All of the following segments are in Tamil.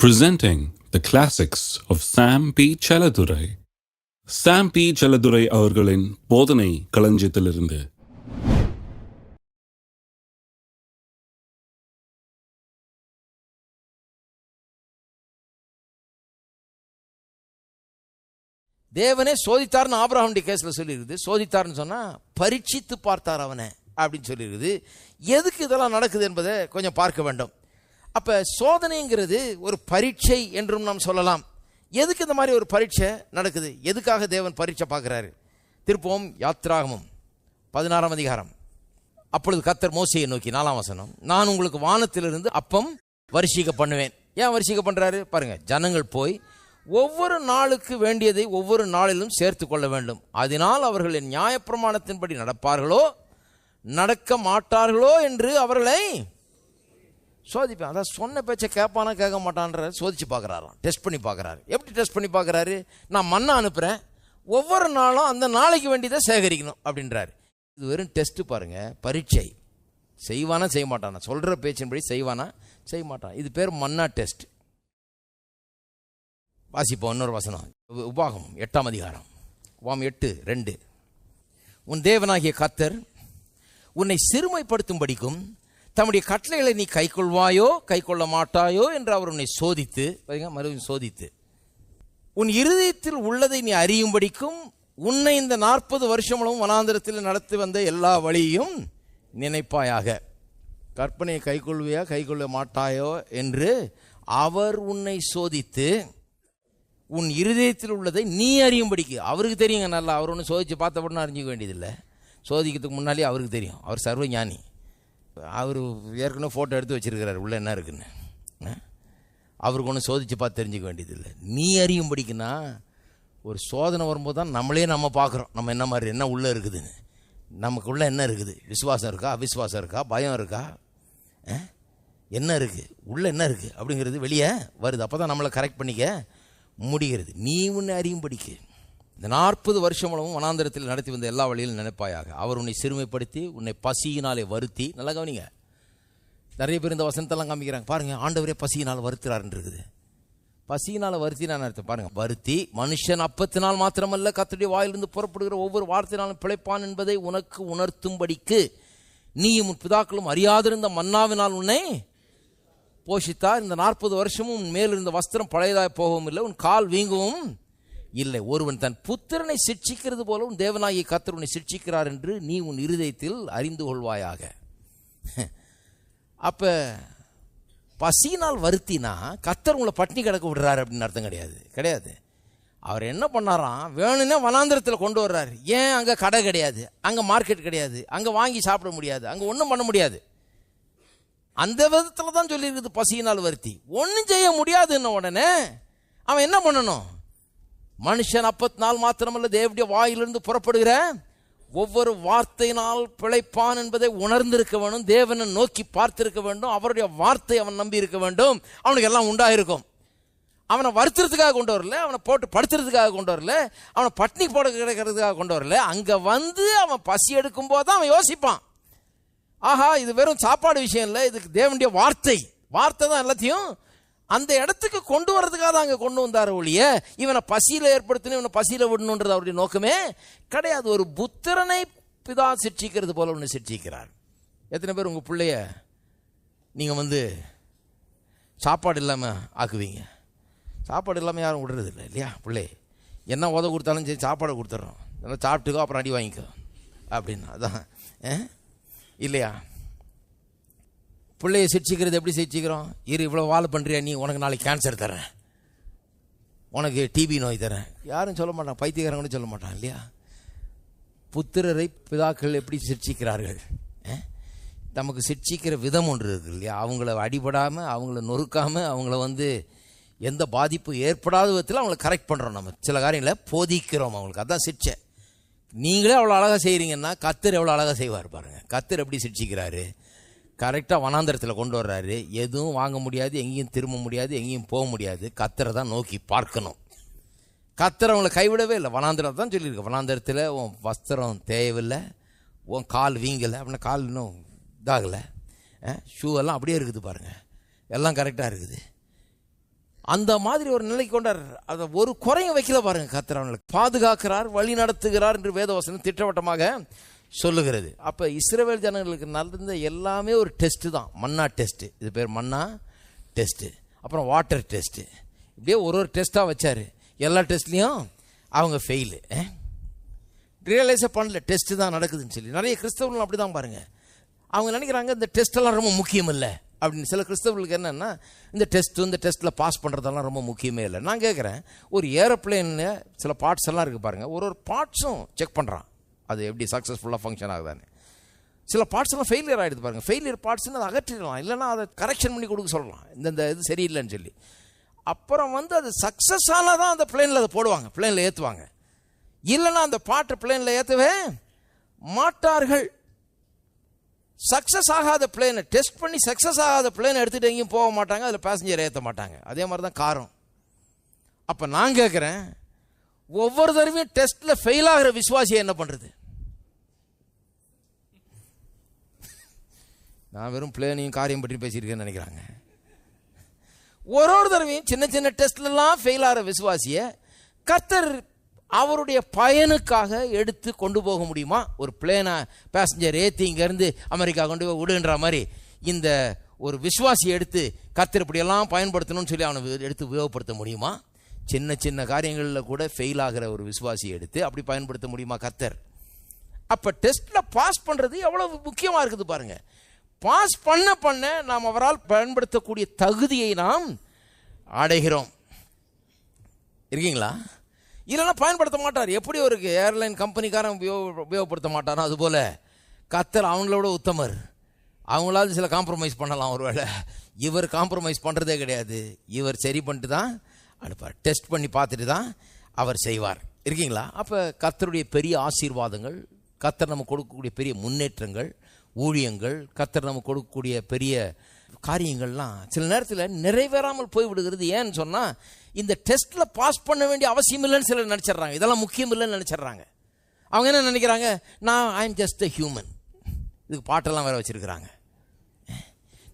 presenting the classics of Sam P. Chaladurai. Sam P. Chaladurai அவர்களின் போதனை களஞ்சியத்திலிருந்து தேவனே சோதித்தார்னு ஆபிரகாமுடைய கேஸில் சொல்லியிருக்குது சோதித்தார்னு சொன்னால் பரீட்சித்து பார்த்தார் அவனை அப்படின்னு சொல்லியிருக்குது எதுக்கு இதெல்லாம் நடக்குது என்பதை கொஞ்சம் பார்க்க வேண்டும் அப்போ சோதனைங்கிறது ஒரு பரீட்சை என்றும் நாம் சொல்லலாம். எதுக்கு இந்த மாதிரி ஒரு பரீட்சை நடக்குது? எதுக்காக தேவன் பரீட்சை பார்க்குறாரு? திருப்பவும் யாத்ராகமும் பதினாறாம் அதிகாரம். அப்பொழுது கத்தர் மோசையை நோக்கி நாலாம் வசனம் நான் உங்களுக்கு வானத்திலிருந்து அப்பம் வரிசைக்க பண்ணுவேன். ஏன் வரிசைக்க பண்ணுறாரு பாருங்க ஜனங்கள் போய் ஒவ்வொரு நாளுக்கு வேண்டியதை ஒவ்வொரு நாளிலும் சேர்த்து கொள்ள வேண்டும். அதனால் அவர்கள் என் நியாயப்பிரமாணத்தின்படி நடப்பார்களோ நடக்க மாட்டார்களோ என்று அவர்களை சோதிப்பேன். அதான் சொன்ன பேச்சை கேட்பானா கேட்க மாட்டான்ற சோதிச்சு பார்க்குறாராம். டெஸ்ட் பண்ணி பார்க்குறாரு. எப்படி டெஸ்ட் பண்ணி பார்க்குறாரு? நான் மண்ணை அனுப்புகிறேன் ஒவ்வொரு நாளும் அந்த நாளைக்கு வேண்டியதை சேகரிக்கணும் அப்படின்றாரு. இது வெறும் டெஸ்ட் பாருங்க. பரீட்சை. செய்வானா செய்ய மாட்டானா சொல்கிற பேச்சின்படி செய்வானா? செய்ய மாட்டான் இது பேர் மன்னா டெஸ்ட் வாசிப்போம். இன்னொரு வசனம். உபாகம் எட்டாம் அதிகாரம். வாம் எட்டு ரெண்டு. உன் தேவனாகிய கத்தர் உன்னை சிறுமைப்படுத்தும்படிக்கும் தம்முடைய கட்டளைகளை நீ கைக்கொள்வாயோ கைக்கொள்ள மாட்டாயோ என்று அவர் உன்னை சோதித்து பாருங்க, மறுபடியும் சோதித்து. உன் இருதயத்தில் உள்ளதை நீ அறியும்படிக்கும் உன்னை இந்த நாற்பது வருஷங்களும் வனாந்திரத்தில் நடத்தி வந்த எல்லா வழியையும் நினைப்பாயாக. கற்பனையை கைக்கொள்வியா கைக்கொள்ள மாட்டாயோ என்று அவர் உன்னை சோதித்து உன் இருதயத்தில் உள்ளதை நீ அறியும்படிக்கு. அவருக்கு தெரியுங்க நல்லா அவர் ஒன்று சோதித்து பார்த்த உடனே அறிஞ்சிக்க வேண்டியதில்லை. சோதிக்கிறதுக்கு முன்னாலே அவருக்கு தெரியும். அவர் சர்வ ஞானி. அவர் ஏற்கனவே ஃபோட்டோ எடுத்து வச்சிருக்கிறார். உள்ளே என்ன இருக்குன்னு? அவருக்கு ஒன்றும் சோதிச்சு பார்த்து தெரிஞ்சுக்க வேண்டியதில்லை. நீ அறியும்படிக்குன்னா ஒரு சோதனை வரும்போது தான் நம்மளே நம்ம பார்க்குறோம். நம்ம என்ன மாதிரி என்ன உள்ளே இருக்குதுன்னு. நமக்குள்ளே என்ன இருக்குது? விசுவாசம் இருக்கா? அவிஸ்வாசம் இருக்கா? பயம் இருக்கா? ஆ? என்ன இருக்குது உள்ளே என்ன இருக்குது அப்படிங்கிறது வெளியே வருது. அப்போ தான் நம்மளை கரெக்ட் பண்ணிக்க முடிகிறது. நீ உன்னை அறியும்படிக்கு. இந்த நாற்பது வருஷமளவும் வனாந்திரத்தில் நடத்தி வந்த எல்லா வழியிலும் நினைப்பாயாக. அவர் உன்னை சிறுமைப்படுத்தி உன்னை பசியினாலே வருத்தி. நல்லா கவனிங்க. நிறைய பேர் இந்த வசனத்தெல்லாம் காமிக்கிறாங்க. பாருங்கள் ஆண்டவரே பசியினால் வருத்துறாருன்றிருக்குது பசியினால் வருத்தி நான் அர்த்தம் பாருங்கள் வருத்தி மனுஷன் அப்பத்தினால் மாத்திரமல்ல கத்துடைய வாயிலிருந்து புறப்படுகிற ஒவ்வொரு வார்த்தையினாலும் பிழைப்பான் என்பதை உனக்கு உணர்த்தும்படிக்கு நீயும் உன் பிதாக்களும் அறியாதிருந்த மன்னாவினால் உன்னை போஷித்தார். இந்த நாற்பது வருஷமும் உன் மேல் இருந்த வஸ்திரம் பழையதாக போகவும் இல்லை உன் கால் வீங்கவும் இல்லை ஒருவன் தன் புத்திரனை சிக்ஷிக்கிறது போலவும் உன் தேவனாகிய கத்தர் என்று நீ உன் இருதயத்தில் அறிந்து கொள்வாயாக. அப்ப பசியினால் வருத்தினா கத்தர் உங்களை பட்டினி கிடக்க விடுறாரு அப்படின்னு அர்த்தம் கிடையாது. கிடையாது. அவர் என்ன பண்ணாராம்? வேணும்னா வனாந்திரத்தில் கொண்டு வர்றாரு. ஏன்? அங்கே கடை கிடையாது. அங்கே மார்க்கெட் கிடையாது. அங்கே வாங்கி சாப்பிட முடியாது. அங்கே ஒன்றும் பண்ண முடியாது. அந்த விதத்தில் தான் சொல்லியிருக்குது பசியினால் வருத்தி. ஒன்றும் செய்ய முடியாதுன்ன உடனே அவன் என்ன பண்ணணும்? மனுஷன் அப்பத்தினால் மாத்திரமல்ல தேவனுடைய வாயிலிருந்து புறப்படுகிற ஒவ்வொரு வார்த்தையினால் பிழைப்பான் என்பதை உணர்ந்திருக்க வேண்டும் தேவனை நோக்கி பார்த்திருக்க வேண்டும் அவருடைய வார்த்தை அவன் நம்பி இருக்க வேண்டும். அவனுக்கு எல்லாம் உண்டாயிருக்கும். அவனை வருத்துறதுக்காக கொண்டு வரல அவனை போட்டு படுத்துறதுக்காக கொண்டு வரல அவனை பட்னி போட கிடைக்கிறதுக்காக கொண்டு வரல. அங்கே வந்து அவன் பசி எடுக்கும் போது தான் அவன் யோசிப்பான். ஆஹா இது வெறும் சாப்பாடு விஷயம் இல்லை இதுக்கு தேவனுடைய வார்த்தை. வார்த்தை தான் எல்லாத்தையும் அந்த இடத்துக்கு கொண்டு வரதுக்காக தான் அங்கே கொண்டு வந்தார் ஒழிய இவனை பசியில் ஏற்படுத்தணும் இவனை பசியில் விடணுன்றது அவருடைய நோக்கமே கிடையாது. ஒரு புத்திரனை பிதா சிற்றிக்கிறது போல ஒன்று சிற்றிக்கிறார் எத்தனை பேர் உங்கள் பிள்ளைய நீங்கள் வந்து சாப்பாடு இல்லாமல் ஆக்குவீங்க? சாப்பாடு இல்லாமல் யாரும் விடுறது இல்லை இல்லையா பிள்ளை? என்ன உத கொடுத்தாலும் சரி சாப்பாடு கொடுத்துட்றோம் நல்லா சாப்பிட்டுக்கோ அப்புறம் அடி வாங்கிக்கோ அப்படின்னு. அதான் ஆ? இல்லையா? பிள்ளைய சிரிச்சிக்கிறது எப்படி சிரிச்சிக்கிறோம்? இரு இவ்வளோ வாழை பண்ணுறியா நீ? உனக்கு நாளைக்கு கேன்சர் தரேன் உனக்கு டிபி நோய் தரேன் யாரும் சொல்ல மாட்டான் பைத்தியக்காரங்களும் சொல்ல மாட்டான் இல்லையா? புத்திரரை பிதாக்கள் எப்படி சிரிச்சிக்கிறார்கள்? நமக்கு சிரிச்சிக்கிற விதம் ஒன்று இருக்குது இல்லையா? அவங்கள அடிபடாமல் அவங்கள நொறுக்காமல் அவங்கள வந்து எந்த பாதிப்பும் ஏற்படாத விதத்தில் அவங்கள கரெக்ட் பண்ணுறோம் நம்ம. சில காரியங்களை போதிக்கிறோம் அவங்களுக்கு. அதான் சிரிச்சை நீங்களே அவ்வளோ அழகாக செய்கிறீங்கன்னா கத்தர் எவ்வளோ அழகாக செய்வார் பாருங்கள் கத்தர் எப்படி சிரிச்சிக்கிறாரு? கரெக்டாக வனாந்தரத்தில் கொண்டு வர்றாரு. எதுவும் வாங்க முடியாது எங்கேயும் திரும்ப முடியாது எங்கேயும் போக முடியாது. கத்தரை தான் நோக்கி பார்க்கணும். கத்தர் அவங்களை கைவிடவே இல்லை. வனாந்திரம் தான் சொல்லியிருக்கு. வனாந்திரத்தில் உன் வஸ்திரம் தேவையில்லை உன் கால் வீங்கலை அப்படின்னா கால் இன்னும் இதாகலை. ஷூ எல்லாம் அப்படியே இருக்குது பாருங்கள் எல்லாம் கரெக்டாக இருக்குது. அந்த மாதிரி ஒரு நிலைக்கு கொண்டார். அதை ஒரு குறையும் வைக்கல பாருங்கள் கர்த்தர் அவங்களுக்கு பாதுகாக்கிறார் வழி நடத்துகிறார் என்று வேதவசனம் திட்டவட்டமாக சொல்லுகிறது. அப்ப இஸ்ரேவேல் ஜனங்களுக்கு நடந்த எல்லாமே ஒரு டெஸ்ட் தான். மன்னா டெஸ்ட். இது பேர் மன்னா டெஸ்ட். அப்புறம் வாட்டர் டெஸ்ட். இப்படியே ஒரு ஒரு டெஸ்ட்டாக வச்சாரு. எல்லா டெஸ்ட்லேயும் அவங்க ஃபெயிலு ரியலைஸே பண்ணல. டெஸ்ட் தான் நடக்குதுன்னு சொல்லி. நிறைய கிறிஸ்தவர்கள் அப்படி தான் பாருங்க. அவங்க நினைக்கிறாங்க இந்த டெஸ்ட்டெல்லாம் ரொம்ப முக்கியம் இல்லை அப்படின்னு. சில கிறிஸ்தவர்களுக்கு என்னென்னா இந்த டெஸ்ட்டு இந்த டெஸ்ட்டில் பாஸ் பண்ணுறதெல்லாம் ரொம்ப முக்கியமே இல்லை. நான் கேட்குறேன் ஒரு ஏரோப்ளேனில் சில பார்ட்ஸ் எல்லாம் இருக்குது பாருங்கள் ஒரு ஒரு பார்ட்ஸும் செக் பண்ணுறான் அது எப்படி சக்ஸஸ்ஃபுல்லாக ஃபங்க்ஷன் ஆகுதான்னு. சில பார்ட்ஸ்லாம் ஃபெயிலியர் ஆகிடுது பாருங்கள் ஃபெயிலியர் பார்ட்ஸ்னு அதை அகற்றிடலாம். இல்லைன்னா அதை கரெக்ஷன் பண்ணி கொடுக்க சொல்லலாம். இந்த இது சரியில்லைன்னு சொல்லி. அப்புறம் வந்து அது சக்ஸஸ் ஆனால் தான் அந்த பிளேனில் அதை போடுவாங்க. பிளேனில் ஏற்றுவாங்க இல்லைன்னா அந்த பாட்டு பிளேனில் ஏற்றவே மாட்டார்கள். சக்ஸஸ் ஆகாத பிளேனை டெஸ்ட் பண்ணி சக்ஸஸ் ஆகாத பிளேனை எடுத்துகிட்டு எங்கேயும் போக மாட்டாங்க. அதில் பேசஞ்சர் ஏற்ற மாட்டாங்க. அதே மாதிரி தான் காரம். அப்போ நான் கேட்குறேன் ஒவ்வொரு தடவையும் டெஸ்ட்டில் ஃபெயில் ஆகிற விசுவாசியை என்ன பண்ணுறது நான் வெறும் பிளேனையும் காரியம் பற்றி பேசியிருக்கேன்னு நினைக்கிறாங்க. ஒரு ஒரு தடவையும் சின்ன சின்ன டெஸ்ட்லலாம் ஃபெயில் ஆகிற விசுவாசியை கர்த்தர் அவருடைய பயனுக்காக எடுத்து கொண்டு போக முடியுமா? ஒரு பிளேனை பேசஞ்சர் ஏற்றி இங்கேருந்து அமெரிக்கா கொண்டு போய் விடுன்ற மாதிரி இந்த ஒரு விசுவாசியை எடுத்து கர்த்தர் இப்படியெல்லாம் பயன்படுத்தணும்னு சொல்லி அவனை எடுத்து உபயோகப்படுத்த முடியுமா? சின்ன சின்ன காரியங்களில் கூட ஃபெயில் ஆகிற ஒரு விசுவாசியை எடுத்து அப்படி பயன்படுத்த முடியுமா கர்த்தர்? அப்போ டெஸ்ட்டில் பாஸ் பண்ணுறது எவ்வளோ முக்கியமாக இருக்குது பாருங்கள் பாஸ் பண்ண பண்ண நாம் அவரால் பயன்படுத்தக்கூடிய தகுதியை நாம் அடைகிறோம். இருக்கீங்களா? இல்லைன்னா பயன்படுத்த மாட்டார். எப்படி ஒரு ஏர்லைன் கம்பெனிக்காரன் உபயோக உபயோகப்படுத்த மாட்டாரோ அதுபோல் கத்தர் அவங்களோட உத்தமர். அவங்களாவது சில காம்ப்ரமைஸ் பண்ணலாம் ஒருவேளை. இவர் காம்ப்ரமைஸ் பண்ணுறதே கிடையாது. இவர் சரி பண்ணிட்டு தான் அனுப்பார். டெஸ்ட் பண்ணி பார்த்துட்டு தான் அவர் செய்வார். இருக்கீங்களா? அப்போ கத்தருடைய பெரிய ஆசீர்வாதங்கள் கத்தர் நம்ம கொடுக்கக்கூடிய பெரிய முன்னேற்றங்கள் ஊழியங்கள் கத்தர் நமக்கு கொடுக்கக்கூடிய பெரிய காரியங்கள்லாம் சில நேரத்தில் நிறைவேறாமல் போய் விடுகிறது ஏன்னு சொன்னால் இந்த டெஸ்ட்டில் பாஸ் பண்ண வேண்டிய அவசியம் இல்லைன்னு சிலர் நினச்சிட்றாங்க. இதெல்லாம் முக்கியம் இல்லைன்னு நினச்சிட்றாங்க. அவங்க என்ன நினைக்கிறாங்க? நான் I am just a human இதுக்கு பாட்டெல்லாம் வேறு வச்சுருக்குறாங்க.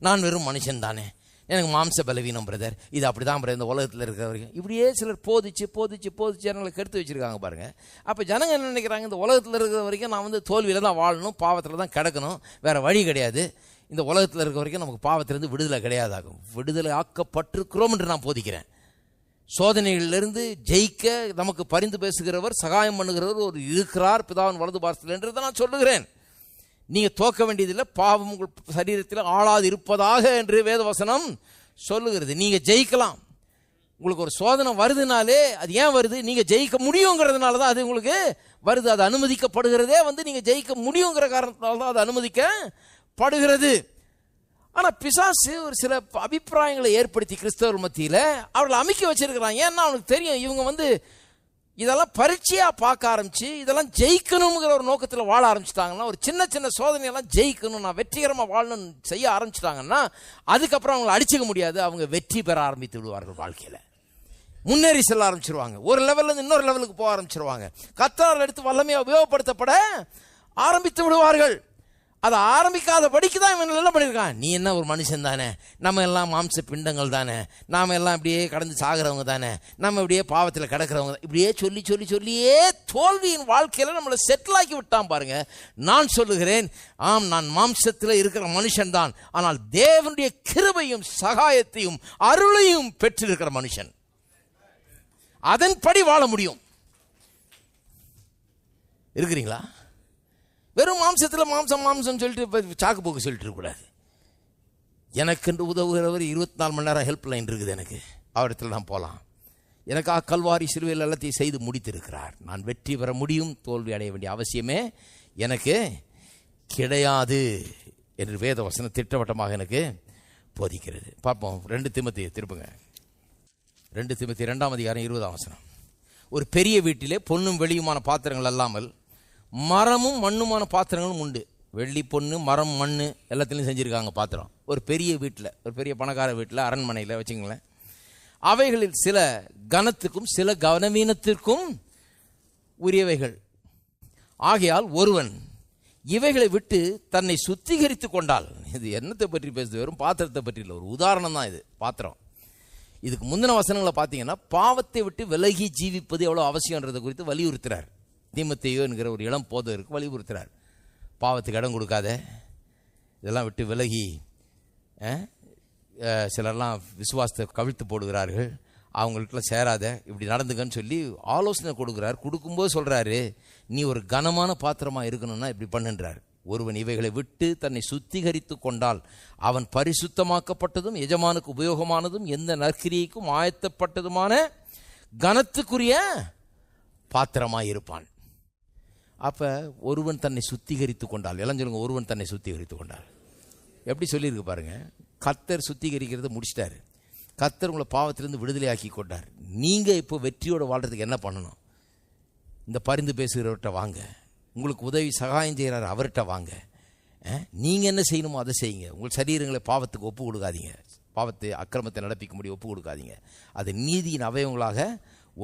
நான் வெறும் மனுஷன் தானே. எனக்கு மாம்ச பலவீனம் பிரதர் இது அப்படி தான் பிரதர் இந்த உலகத்தில் இருக்கிற வரைக்கும் இப்படியே சிலர் போதிச்சு போதிச்சு போதிச்சு ஜனங்களை கெடுத்து வச்சுருக்காங்க பாருங்கள் அப்போ ஜனங்க என்ன நினைக்கிறாங்க? இந்த உலகத்தில் இருக்கிற வரைக்கும் நான் வந்து தோல்வியில் தான் வாழணும் பாவத்தில் தான் கிடக்கணும். வேறு வழி கிடையாது. இந்த உலகத்தில் இருக்கிற வரைக்கும் நமக்கு பாவத்திலிருந்து விடுதலை கிடையாதாகும். விடுதலை ஆக்கப்பட்டிருக்கிறோம் என்று நான் போதிக்கிறேன். சோதனைகளிலிருந்து ஜெயிக்க நமக்கு பரிந்து பேசுகிறவர் சகாயம் பண்ணுகிறவர் ஒரு இருக்கிறார் பிதாவின் வலது பாரத்தில் என்று நான் சொல்லுகிறேன். நீங்கள் தோக்க வேண்டியதில்லை பாவம் உங்கள் சரீரத்தில் ஆளாது இருப்பதாக என்று வேதவசனம் சொல்லுகிறது. நீங்கள் ஜெயிக்கலாம். உங்களுக்கு ஒரு சோதனை வருதுனாலே அது ஏன் வருது? நீங்கள் ஜெயிக்க முடியுங்கிறதுனால தான் அது உங்களுக்கு வருது. அது அனுமதிக்கப்படுகிறதே வந்து நீங்கள் ஜெயிக்க முடியுங்கிற காரணத்தினால தான் அது அனுமதிக்கப்படுகிறது. ஆனால் பிசாசு ஒரு சில அபிப்பிராயங்களை ஏற்படுத்தி கிறிஸ்தவர் மத்தியில் அவர்களை அமைக்க வச்சிருக்கிறான் ஏன்னா அவனுக்கு தெரியும் இவங்க வந்து இதெல்லாம் பரீட்சையாக பார்க்க ஆரம்பிச்சு இதெல்லாம் ஜெயிக்கணுங்கிற ஒரு நோக்கத்தில் வாழ ஆரம்பிச்சிட்டாங்கன்னா ஒரு சின்ன சின்ன சோதனையெல்லாம் ஜெயிக்கணும் நான் வெற்றிகரமாக வாழணும்னு செய்ய ஆரம்பிச்சிட்டாங்கன்னா அதுக்கப்புறம் அவங்களை அடிச்சுக்க முடியாது அவங்க வெற்றி பெற ஆரம்பித்து விடுவார்கள் வாழ்க்கையில். முன்னேறி செல்ல ஆரம்பிச்சிருவாங்க. ஒரு லெவல்லேருந்து இன்னொரு லெவலுக்கு போக ஆரம்பிச்சிருவாங்க. கத்தாரில் எடுத்து வல்லமையாக உபயோகப்படுத்தப்பட ஆரம்பித்து விடுவார்கள். அதை ஆரம்பிக்காத படிக்கு தான் இவன் எல்லாம் பண்ணியிருக்கான். நீ என்ன ஒரு மனுஷன் தானே? நம்ம எல்லாம் மாம்ச பிண்டங்கள் தானே? நாம் எல்லாம் இப்படியே கடந்து சாகிறவங்க தானே? நம்ம இப்படியே பாவத்தில் கிடக்கிறவங்க தான். இப்படியே சொல்லி சொல்லி சொல்லியே தோல்வியின் வாழ்க்கையில் நம்மளை செட்டில் ஆக்கி விட்டான் பாருங்க. நான் சொல்லுகிறேன் ஆம் நான் மாம்சத்தில் இருக்கிற மனுஷன் தான். ஆனால் தேவனுடைய கிருபையும் சகாயத்தையும் அருளையும் பெற்றிருக்கிற மனுஷன். அதன்படி வாழ முடியும். இருக்கிறீங்களா? வெறும் மாம்சத்தில் மாம்சம் மாம்சம் சொல்லிட்டு சாக்கு போக்கு சொல்லிட்டு இருக்கக்கூடாது எனக்கென்று உதவுகிறவர் இருபத்தி நாலு மணி நேரம் ஹெல்ப் லைன் இருக்குது எனக்கு. அவரிடத்தில் நான் போகலாம் எனக்காக கல்வாரி சிறுவையில் எல்லாத்தையும் செய்து முடித்திருக்கிறார். நான் வெற்றி பெற முடியும் தோல்வி அடைய வேண்டிய அவசியமே எனக்கு கிடையாது என்று வேத வசனம் திட்டவட்டமாக எனக்கு போதிக்கிறது. பார்ப்போம் ரெண்டு திமத்தி திருப்புங்க. ரெண்டு திமத்தி ரெண்டாம் அதிகாரம் இருபதாம் வசனம். ஒரு பெரிய வீட்டிலே பொன்னும் வெளியுமான பாத்திரங்கள் அல்லாமல் மரமும் மண்ணுமான பாத்திரங்களும் உண்டு. வெள்ளி பொண்ணு மரம் மண் எல்லாத்துலேயும் செஞ்சுருக்காங்க பாத்திரம். ஒரு பெரிய வீட்டில் ஒரு பெரிய பணக்கார வீட்டில் அரண்மனையில் வச்சுங்களேன் அவைகளில் சில கனத்துக்கும் சில கனவீனத்திற்கும் உரியவைகள். ஆகையால் ஒருவன் இவைகளை விட்டு தன்னை சுத்திகரித்து கொண்டால் இது என்னத்தை பற்றி பேசுது? வெறும் பாத்திரத்தை பற்றி இல்லை ஒரு உதாரணம் தான் இது பாத்திரம். இதுக்கு முந்தின வசனங்களை பார்த்தீங்கன்னா பாவத்தை விட்டு விலகி ஜீவிப்பது எவ்வளோ அவசியம்ன்றதை குறித்து வலியுறுத்துறார். தீமத்தையோ என்கிற ஒரு இளம் போதருக்கு வலியுறுத்துறார். பாவத்துக்கு இடம் கொடுக்காத இதெல்லாம் விட்டு விலகி சிலர்லாம் விசுவாசத்தை கவிழ்த்து போடுகிறார்கள். அவங்கள்ட்ட சேராத இப்படி நடந்துக்கன்னு சொல்லி ஆலோசனை கொடுக்குறார். கொடுக்கும்போது சொல்கிறாரு நீ ஒரு கனமான பாத்திரமாக இருக்கணும்னா இப்படி பண்ணுன்றார். ஒருவன் இவைகளை விட்டு தன்னை சுத்திகரித்து கொண்டால் அவன் பரிசுத்தமாக்கப்பட்டதும் எஜமானுக்கு உபயோகமானதும் எந்த நற்கிரியைக்கும் ஆயத்தப்பட்டதுமான கனத்துக்குரிய பாத்திரமாக இருப்பான் அப்போ ஒருவன் தன்னை சுத்திகரித்து கொண்டால் எல்லாம் சொல்லுங்க ஒருவன் தன்னை சுத்திகரித்து கொண்டால் எப்படி சொல்லியிருக்கு பாருங்கள் கத்தர் சுத்திகரிக்கிறத முடிச்சிட்டாரு. கத்தர் உங்களை பாவத்திலேருந்து விடுதலை ஆக்கி கொண்டார். நீங்கள் இப்போ வெற்றியோடு வாழ்கிறதுக்கு என்ன பண்ணணும்? இந்த பரிந்து பேசுகிறவர்கிட்ட வாங்க. உங்களுக்கு உதவி சகாயம் செய்கிறார் அவர்கிட்ட வாங்க. நீங்கள் என்ன செய்யணுமோ அதை செய்யுங்க. உங்கள் சரீரங்களை பாவத்துக்கு ஒப்பு கொடுக்காதீங்க. பாவத்தை அக்கிரமத்தை நடப்பிக்க முடியும் ஒப்பு கொடுக்காதீங்க. அதை நீதியின் அவயவங்களாக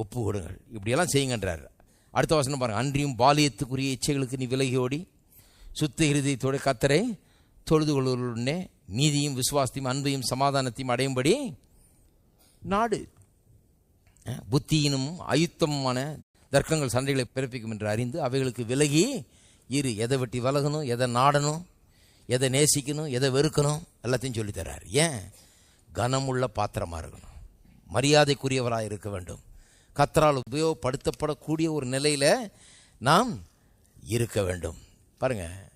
ஒப்பு கொடுங்கள். இப்படியெல்லாம் செய்யுங்கன்றார். அடுத்த வசனம் பாருங்க. அன்றியும் பாலியத்துக்குரிய இச்சைகளுக்கு நீ விலகி ஓடி சுத்த இருதயத்தோட கத்தரை தொழுது கொள்வதுடனே நீதியும் விசுவாசத்தையும் அன்பையும் சமாதானத்தையும் அடையும்படி நாடு. புத்தியினும் அயுத்தமான தர்க்கங்கள் சண்டைகளை பிறப்பிக்கும் என்று அறிந்து அவைகளுக்கு விலகி இரு எதை வெட்டி விலகணும் எதை நாடணும் எதை நேசிக்கணும் எதை வெறுக்கணும் எல்லாத்தையும் சொல்லித் தர்றார். ஏன்? கனமுள்ள பாத்திரமாக இருக்கணும். மரியாதைக்குரியவராக இருக்க வேண்டும். கத்தரால் உபயோகப்படுத்தப்படக்கூடிய ஒரு நிலையில் நாம் இருக்க வேண்டும். பாருங்க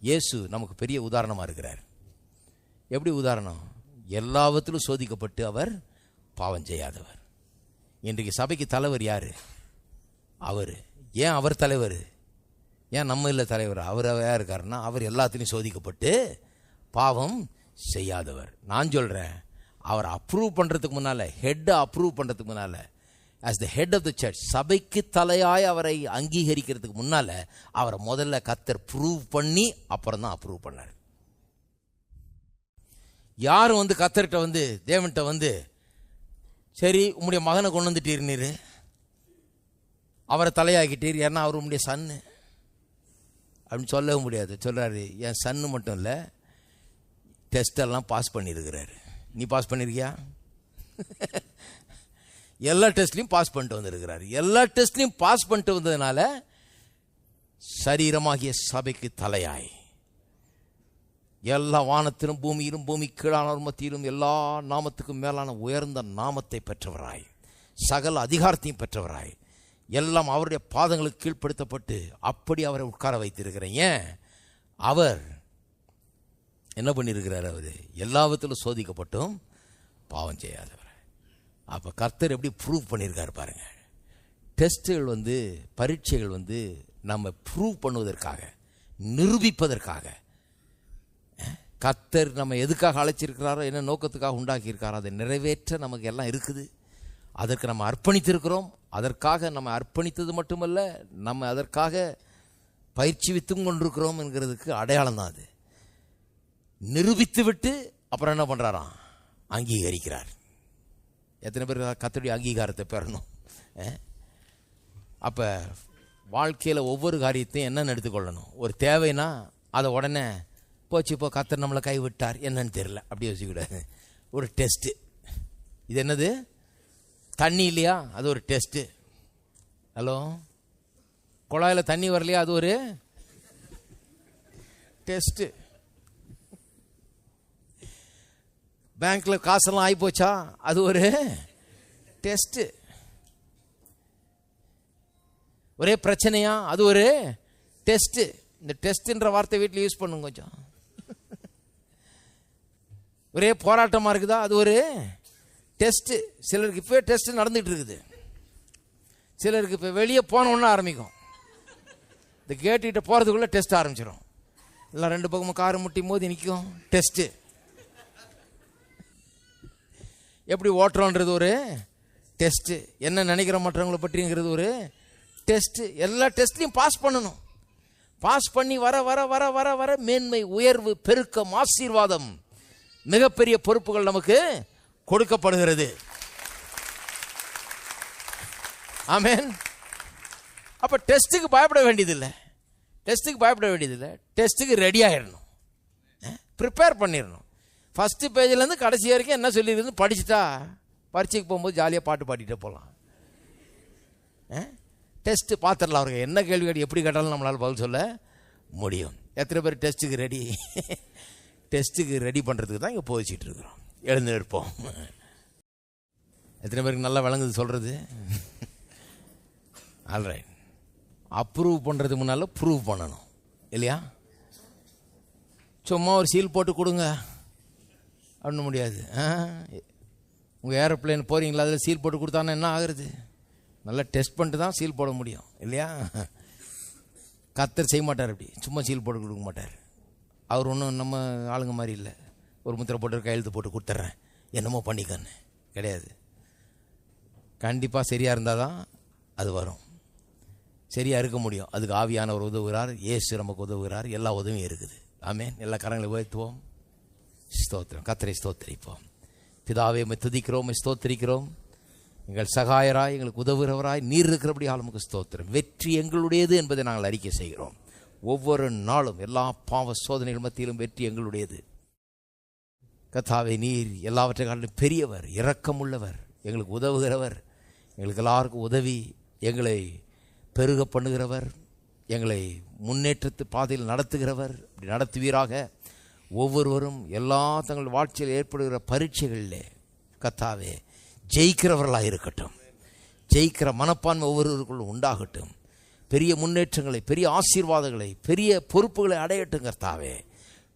இயேசு நமக்கு பெரிய உதாரணமாக இருக்கிறார். எப்படி உதாரணம்? எல்லாவற்றிலும் சோதிக்கப்பட்டு அவர் பாவம் செய்யாதவர். இன்றைக்கு சபைக்கு தலைவர் யார்? அவர். ஏன் அவர் தலைவர்? ஏன் நம்ம இல்லை தலைவர்? அவர் யார் இருக்காருன்னா அவர் எல்லாத்துலேயும் சோதிக்கப்பட்டு பாவம் செய்யாதவர். நான் சொல்கிறேன் அவர் அப்ரூவ் பண்ணுறதுக்கு முன்னால் ஹெட்டை அப்ரூவ் பண்ணுறதுக்கு முன்னால் as the head of the church சபைக்கு தலையாய் அவரை அங்கீகரிக்கிறதுக்கு முன்னால் அவரை முதல்ல கத்தர் ப்ரூவ் பண்ணி அப்புறம் தான் அப்ரூவ் பண்ணார். யாரும் வந்து கத்தர்கிட்ட வந்து தேவன்கிட்ட வந்து சரி உங்களுடைய மகனை கொண்டு வந்துட்டீர்னீர் அவரை தலையாக்கிட்டீர். ஏன்னா அவர் உங்களுடைய சன்னு. அப்படின்னு சொல்லவும் முடியாது. சொல்கிறாரு என் சன்னு மட்டும் இல்லை டெஸ்டெல்லாம் பாஸ் பண்ணியிருக்கிறாரு நீ பாஸ் பண்ணியிருக்கியா எல்லா டெஸ்ட்லையும் பாஸ் பண்ணிட்டு வந்திருக்கிறார். எல்லா டெஸ்ட்லையும் பாஸ் பண்ணிட்டு வந்ததுனால சரீரமாகிய சபைக்கு தலையாய். எல்லா வானத்திலும் பூமியிலும் பூமி கீழானவர் மத்தியிலும் எல்லா நாமத்துக்கும் மேலான உயர்ந்த நாமத்தை பெற்றவராய். சகல அதிகாரத்தையும் பெற்றவராய். எல்லாம் அவருடைய பாதங்களுக்கு கீழ்ப்படுத்தப்பட்டு அப்படி அவரை உட்கார வைத்திருக்கிறேன். ஏன்? அவர் என்ன பண்ணியிருக்கிறார் அவர்? எல்லாவற்றிலும் சோதிக்கப்பட்டும் பாவம் செய்யாது அப்போ கர்த்தர் எப்படி ப்ரூவ் பண்ணியிருக்காரு பாருங்க. டெஸ்ட்டுகள் வந்து பரீட்சைகள் வந்து நம்ம ப்ரூவ் பண்ணுவதற்காக நிரூபிப்பதற்காக. கர்த்தர் நம்ம எதுக்காக அழைச்சிருக்கிறாரோ என்ன நோக்கத்துக்காக உண்டாக்கியிருக்காரோ அதை நிறைவேற்ற நமக்கு எல்லாம் இருக்குது. அதற்கு நம்ம அர்ப்பணித்திருக்கிறோம். அதற்காக நம்ம அர்ப்பணித்தது மட்டுமல்ல நம்ம அதற்காக பயிற்சி வித்தும் கொண்டிருக்கிறோம் என்கிறதுக்கு அடையாளம் தான் அது. நிரூபித்து விட்டு அப்புறம் என்ன பண்ணுறாராம் அங்கீகரிக்கிறார். எத்தனை பேர் கத்தருடைய அங்கீகாரத்தை பெறணும்? அப்போ வாழ்க்கையில் ஒவ்வொரு காரியத்தையும் என்னென்னு எடுத்துக்கொள்ளணும். ஒரு தேவைன்னா அதை உடனே போச்சு இப்போ கத்தர் நம்மளை கைவிட்டார். என்னன்னு தெரியல. அப்படி வச்சுக்கூடாது ஒரு டெஸ்ட்டு இது என்னது? தண்ணி இல்லையா? அது ஒரு டெஸ்ட்டு ஹலோ? குழாயில் தண்ணி வரலையா? அது ஒரு டெஸ்ட்டு பேங்க்ல காசெல்லாம் ஆகி போச்சா அது ஒரு டெஸ்ட். ஒரே பிரச்சனையா? அது ஒரு டெஸ்ட். இந்த டெஸ்ட்ன்ற வார்த்தை வீட்டில் யூஸ் பண்ணுங்க கொஞ்சம். ஒரே போராட்டமா இருக்குதா? அது ஒரு டெஸ்ட். சிலருக்கு இப்போ டெஸ்ட் நடந்துட்டு இருக்குது. சிலருக்கு இப்போ வெளியே போனோன்னு ஆரம்பிக்கும். இந்த கேட்டுக்கிட்ட போகிறதுக்குள்ளே டெஸ்ட் ஆரம்பிச்சிடும் எல்லாம் ரெண்டு பக்கமும் கார் முட்டி மோதி நிற்கும் டெஸ்ட்டு எப்படி ஓட்டுறோன்றது ஒரு டெஸ்ட்டு. என்ன நினைக்கிற மற்றவங்களை பற்றிங்கிறது ஒரு டெஸ்ட்டு. எல்லா டெஸ்ட்லையும் பாஸ் பண்ணணும். பாஸ் பண்ணி வர வர வர வர வர மேன்மை உயர்வு பெருக்கம் ஆசீர்வாதம் மிகப்பெரிய பொறுப்புகள் நமக்கு கொடுக்கப்படுகிறது. ஆமேன். அப்போ டெஸ்ட்டுக்கு பயப்பட வேண்டியதில்லை. டெஸ்ட்டுக்கு பயப்பட வேண்டியதில்லை. டெஸ்ட்டுக்கு ரெடி ஆகிடணும் ப்ரிப்பேர் பண்ணிடணும் ஃபஸ்ட்டு பேஜ்லேருந்து கடைசி வரைக்கும் என்ன சொல்லியிருந்து படிச்சுட்டா பரீட்சைக்கு போகும்போது ஜாலியாக பாட்டு பாடிட்டே போகலாம் டெஸ்ட்டு பார்த்துடலாம் அவருக்கு. என்ன கேள்வி கேட்டு எப்படி கேட்டாலும் நம்மளால் பதில் சொல்ல முடியும். எத்தனை பேர் டெஸ்ட்டுக்கு ரெடி டெஸ்ட்டுக்கு ரெடி பண்ணுறதுக்கு தான் இங்கே போதிச்சிட்டு இருக்கிறோம். எழுந்து இருப்போம் எத்தனை பேருக்கு நல்லா விளங்குது சொல்கிறது ஆல்ரைட் அப்ரூவ் பண்ணுறதுக்கு முன்னால் ப்ரூவ் பண்ணணும். இல்லையா? சும்மா ஒரு சீல் போட்டு கொடுங்க. அப்படின்னு முடியாது. உங்கள் ஏரோப்ளேன் போகிறீங்களா அதில் சீல் போட்டு கொடுத்தானா என்ன ஆகுறது? நல்லா டெஸ்ட் பண்ணிட்டு தான் சீல் போட முடியும். இல்லையா? கத்தர் செய்ய மாட்டார் அப்படி. சும்மா சீல் போட்டு கொடுக்க மாட்டார். அவர் ஒன்றும் நம்ம ஆளுங்க மாதிரி இல்லை. ஒரு முத்திரை போட்டு கையெழுத்து போட்டு கொடுத்துட்றேன். என்னமோ பண்ணிக்கன்னு. கிடையாது. கண்டிப்பாக சரியாக இருந்தால் தான் அது வரும். சரியாக இருக்க முடியும். அதுக்கு ஆவியானவர் உதவுகிறார். ஏசு நமக்கு உதவுகிறார். எல்லா உதவியும் இருக்குது. ஆமே எல்லா கரங்களை உயர்த்துவோம். ஸ்தோத்திரம் கத்தரை ஸ்தோத்திரிப்போம் பிதாவே உம்மை துதிக்கிறோம் உம்மை ஸ்தோத்திரிக்கிறோம் எங்கள் சகாயராய் எங்களுக்கு உதவுகிறவராய் நீர் இருக்கிறபடி நமக்கு ஸ்தோத்திரம் வெற்றி எங்களுடையது என்பதை நாங்கள் அறிக்கை செய்கிறோம். ஒவ்வொரு நாளும் எல்லா பாவ சோதனைகள் மத்தியிலும் வெற்றி எங்களுடையது கத்தாவை நீர் எல்லாவற்றை காட்டிலும் பெரியவர் இரக்கமுள்ளவர் எங்களுக்கு உதவுகிறவர் எங்களுக்கு எல்லாருக்கும் உதவி எங்களை பெருக பண்ணுகிறவர் எங்களை முன்னேற்றத்து பாதையில் நடத்துகிறவர் இப்படி நடத்துவீராக. ஒவ்வொருவரும் எல்லா தங்கள் வாழ்க்கையில் ஏற்படுகிற பரீட்சைகளிலே கத்தாவே ஜெயிக்கிறவர்களாக இருக்கட்டும். ஜெயிக்கிற மனப்பான்மை ஒவ்வொருவருக்குள்ளும் உண்டாகட்டும். பெரிய முன்னேற்றங்களை பெரிய ஆசீர்வாதங்களை பெரிய பொறுப்புகளை அடையட்டும் கர்த்தாவே.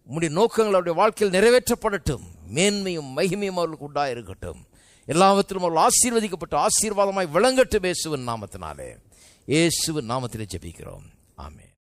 உங்களுடைய நோக்கங்கள் அவருடைய வாழ்க்கையில் நிறைவேற்றப்படட்டும். மேன்மையும் மகிமையும் அவர்களுக்கு உண்டாக இருக்கட்டும் எல்லாவற்றிலும் அவர்கள் ஆசீர்வதிக்கப்பட்டு ஆசீர்வாதமாய் விளங்கட்டும் இயேசுவின் நாமத்தினாலே. இயேசுவின் நாமத்திலே ஜெபிக்கிறோம். ஆமே